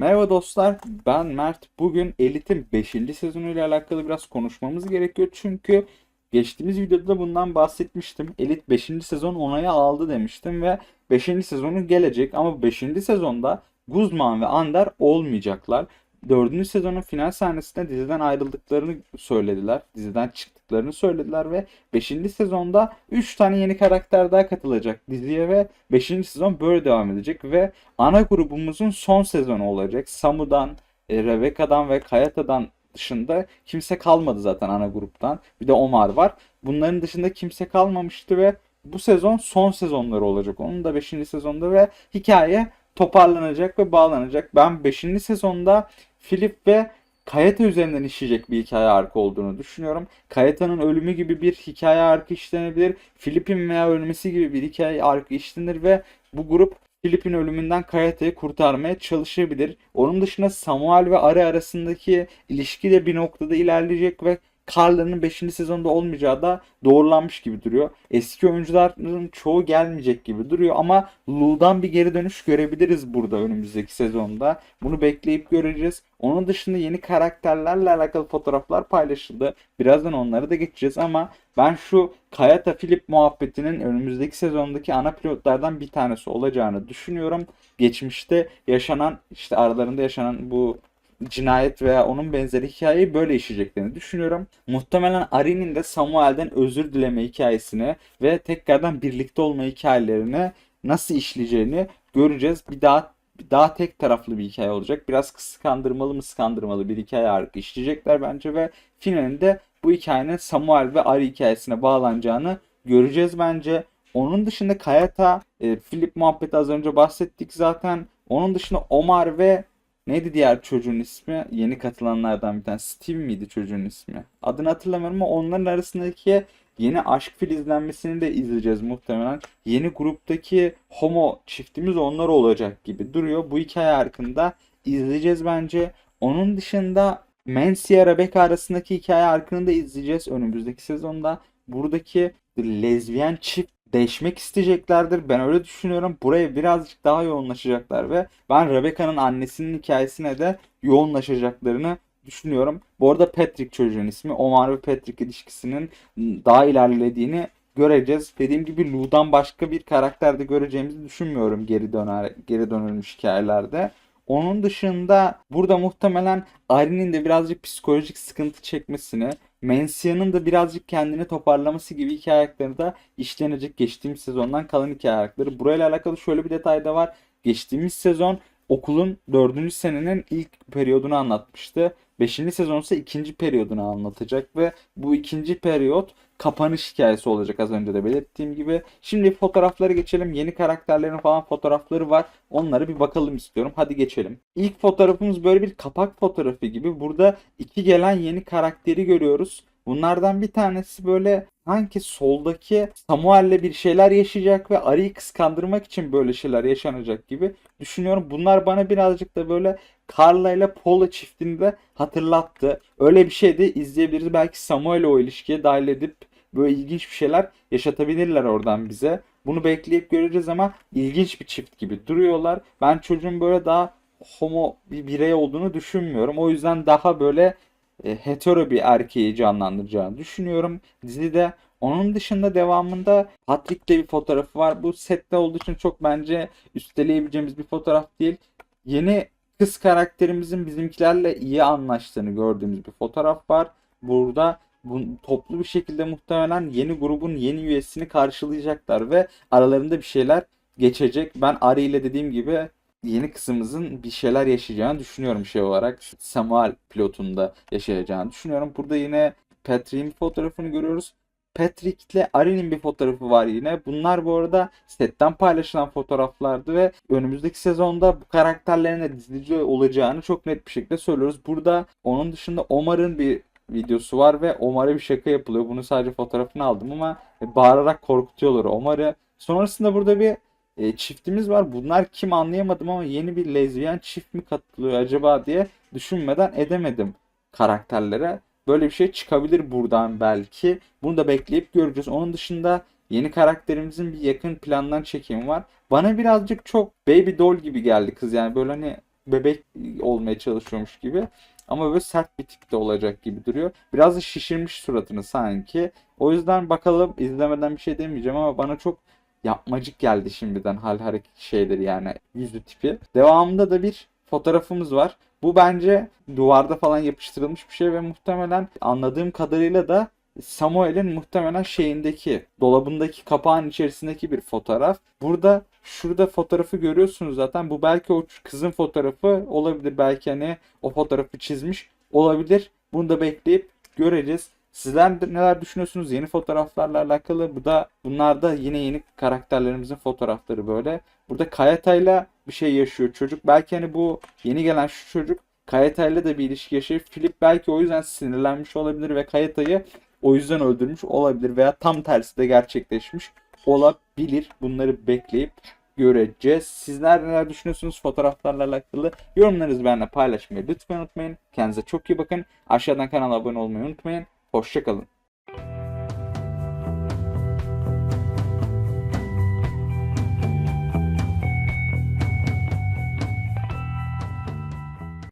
Merhaba dostlar, ben Mert. Bugün Elite'in 5. sezonuyla alakalı biraz konuşmamız gerekiyor. Çünkü geçtiğimiz videoda da bundan bahsetmiştim. Elit 5. sezon onayı aldı demiştim ve 5. sezonu gelecek ama 5. sezonda Guzman ve Ander olmayacaklar. 4. sezonun final sahnesinde diziden ayrıldıklarını söylediler. Diziden çıktıklarını söylediler ve 5. sezonda 3 tane yeni karakter daha katılacak diziye ve 5. sezon böyle devam edecek ve ana grubumuzun son sezonu olacak. Samu'dan, e, Rebecca'dan ve Kayata'dan dışında kimse kalmadı zaten ana gruptan. Bir de Omar var. Bunların dışında kimse kalmamıştı ve bu sezon son sezonları olacak. Onun da 5. sezonda ve hikaye toparlanacak ve bağlanacak. Ben 5. sezonda Philip ve Kayata üzerinden işleyecek bir hikaye arka olduğunu düşünüyorum. Kayata'nın ölümü gibi bir hikaye arka işlenebilir. Philip'in veya ölmesi gibi bir hikaye arka işlenir ve bu grup Philip'in ölümünden Kayata'yı kurtarmaya çalışabilir. Onun dışında Samuel ve Ari arasındaki ilişki de bir noktada ilerleyecek ve Carla'nın 5. sezonda olmayacağı da doğrulanmış gibi duruyor. Eski oyuncuların çoğu gelmeyecek gibi duruyor ama Lu'dan bir geri dönüş görebiliriz burada önümüzdeki sezonda. Bunu bekleyip göreceğiz. Onun dışında yeni karakterlerle alakalı fotoğraflar paylaşıldı. Birazdan onları da geçeceğiz ama ben şu Kayata Philip muhabbetinin önümüzdeki sezondaki ana pilotlardan bir tanesi olacağını düşünüyorum. Geçmişte yaşanan işte aralarında yaşanan bu cinayet veya onun benzeri hikayeyi böyle işleyeceklerini düşünüyorum. Muhtemelen Ari'nin de Samuel'den özür dileme hikayesini ve tekrardan birlikte olma hikayelerini nasıl işleyeceğini göreceğiz. Bir daha daha tek taraflı bir hikaye olacak. Biraz kıskandırmalı mı skandırmalı bir hikaye arka işleyecekler bence ve finalinde bu hikayenin Samuel ve Ari hikayesine bağlanacağını göreceğiz bence. Onun dışında Kayata, e, Philip muhabbeti az önce bahsettik zaten. Onun dışında Omar ve Neydi diğer çocuğun ismi? Yeni katılanlardan bir tane. Steve miydi çocuğun ismi? Adını hatırlamıyorum ama onların arasındaki yeni aşk filizlenmesini de izleyeceğiz muhtemelen. Yeni gruptaki homo çiftimiz onlar olacak gibi duruyor. Bu hikaye hakkında izleyeceğiz bence. Onun dışında Mencia Rebecca arasındaki hikaye arkını da izleyeceğiz önümüzdeki sezonda. Buradaki lezbiyen çift değişmek isteyeceklerdir. Ben öyle düşünüyorum. Buraya birazcık daha yoğunlaşacaklar ve ben Rebecca'nın annesinin hikayesine de yoğunlaşacaklarını düşünüyorum. Bu arada Patrick çocuğun ismi. Omar ve Patrick ilişkisinin daha ilerlediğini göreceğiz. Dediğim gibi Lou'dan başka bir karakter de göreceğimizi düşünmüyorum geri döner geri dönülmüş hikayelerde. Onun dışında burada muhtemelen Ari'nin de birazcık psikolojik sıkıntı çekmesini, Mencia'nın da birazcık kendini toparlaması gibi hikaye hakları da işlenecek geçtiğimiz sezondan kalan hikaye hakları. Burayla alakalı şöyle bir detay da var. Geçtiğimiz sezon okulun 4. senenin ilk periyodunu anlatmıştı. 5. sezon ise ikinci periyodunu anlatacak ve bu ikinci periyot kapanış hikayesi olacak az önce de belirttiğim gibi. Şimdi fotoğrafları geçelim. Yeni karakterlerin falan fotoğrafları var. Onlara bir bakalım istiyorum. Hadi geçelim. İlk fotoğrafımız böyle bir kapak fotoğrafı gibi. Burada iki gelen yeni karakteri görüyoruz. Bunlardan bir tanesi böyle sanki soldaki Samuel'le bir şeyler yaşayacak ve Ari'yi kıskandırmak için böyle şeyler yaşanacak gibi düşünüyorum. Bunlar bana birazcık da böyle Carla ile Paula çiftini de hatırlattı. Öyle bir şey de izleyebiliriz. Belki Samuel'i o ilişkiye dahil edip böyle ilginç bir şeyler yaşatabilirler oradan bize. Bunu bekleyip göreceğiz ama ilginç bir çift gibi duruyorlar. Ben çocuğun böyle daha homo bir birey olduğunu düşünmüyorum. O yüzden daha böyle e, hetero bir erkeği canlandıracağını düşünüyorum dizide. Onun dışında devamında Patrick'le bir fotoğrafı var. Bu sette olduğu için çok bence üsteleyebileceğimiz bir fotoğraf değil. Yeni kız karakterimizin bizimkilerle iyi anlaştığını gördüğümüz bir fotoğraf var. Burada bu, toplu bir şekilde muhtemelen yeni grubun yeni üyesini karşılayacaklar ve aralarında bir şeyler geçecek. Ben Ari ile dediğim gibi yeni kızımızın bir şeyler yaşayacağını düşünüyorum şey olarak. Samuel pilotunda yaşayacağını düşünüyorum. Burada yine Patrick'in fotoğrafını görüyoruz. Patrick ile Ari'nin bir fotoğrafı var yine. Bunlar bu arada setten paylaşılan fotoğraflardı ve önümüzdeki sezonda bu karakterlerin de dizici olacağını çok net bir şekilde söylüyoruz. Burada onun dışında Omar'ın bir videosu var ve Omar'a bir şaka yapılıyor. Bunu sadece fotoğrafını aldım ama bağırarak korkutuyorlar Omar'ı. Sonrasında burada bir e, çiftimiz var. Bunlar kim anlayamadım ama yeni bir lezbiyen çift mi katılıyor acaba diye düşünmeden edemedim karakterlere. Böyle bir şey çıkabilir buradan belki. Bunu da bekleyip göreceğiz. Onun dışında yeni karakterimizin bir yakın plandan çekimi var. Bana birazcık çok baby doll gibi geldi kız yani böyle hani bebek olmaya çalışıyormuş gibi. Ama böyle sert bir tipte olacak gibi duruyor. Biraz da şişirmiş suratını sanki. O yüzden bakalım izlemeden bir şey demeyeceğim ama bana çok yapmacık geldi şimdiden hal hareket şeyleri yani yüzü tipi. Devamında da bir fotoğrafımız var. Bu bence duvarda falan yapıştırılmış bir şey ve muhtemelen anladığım kadarıyla da Samuel'in muhtemelen şeyindeki dolabındaki kapağın içerisindeki bir fotoğraf. Burada şurada fotoğrafı görüyorsunuz zaten. Bu belki o kızın fotoğrafı olabilir. Belki hani o fotoğrafı çizmiş olabilir. Bunu da bekleyip göreceğiz. Sizler neler düşünüyorsunuz yeni fotoğraflarla alakalı? Bu da bunlar da yine yeni karakterlerimizin fotoğrafları böyle. Burada Kayata'yla bir şey yaşıyor çocuk. Belki hani bu yeni gelen şu çocuk Kayata'yla da bir ilişki yaşayıp Philip belki o yüzden sinirlenmiş olabilir ve Kayata'yı o yüzden öldürmüş olabilir veya tam tersi de gerçekleşmiş olabilir. Bunları bekleyip göreceğiz. Sizler neler düşünüyorsunuz fotoğraflarla alakalı? Yorumlarınızı benimle paylaşmayı lütfen unutmayın. Kendinize çok iyi bakın. Aşağıdan kanala abone olmayı unutmayın. Hoşçakalın.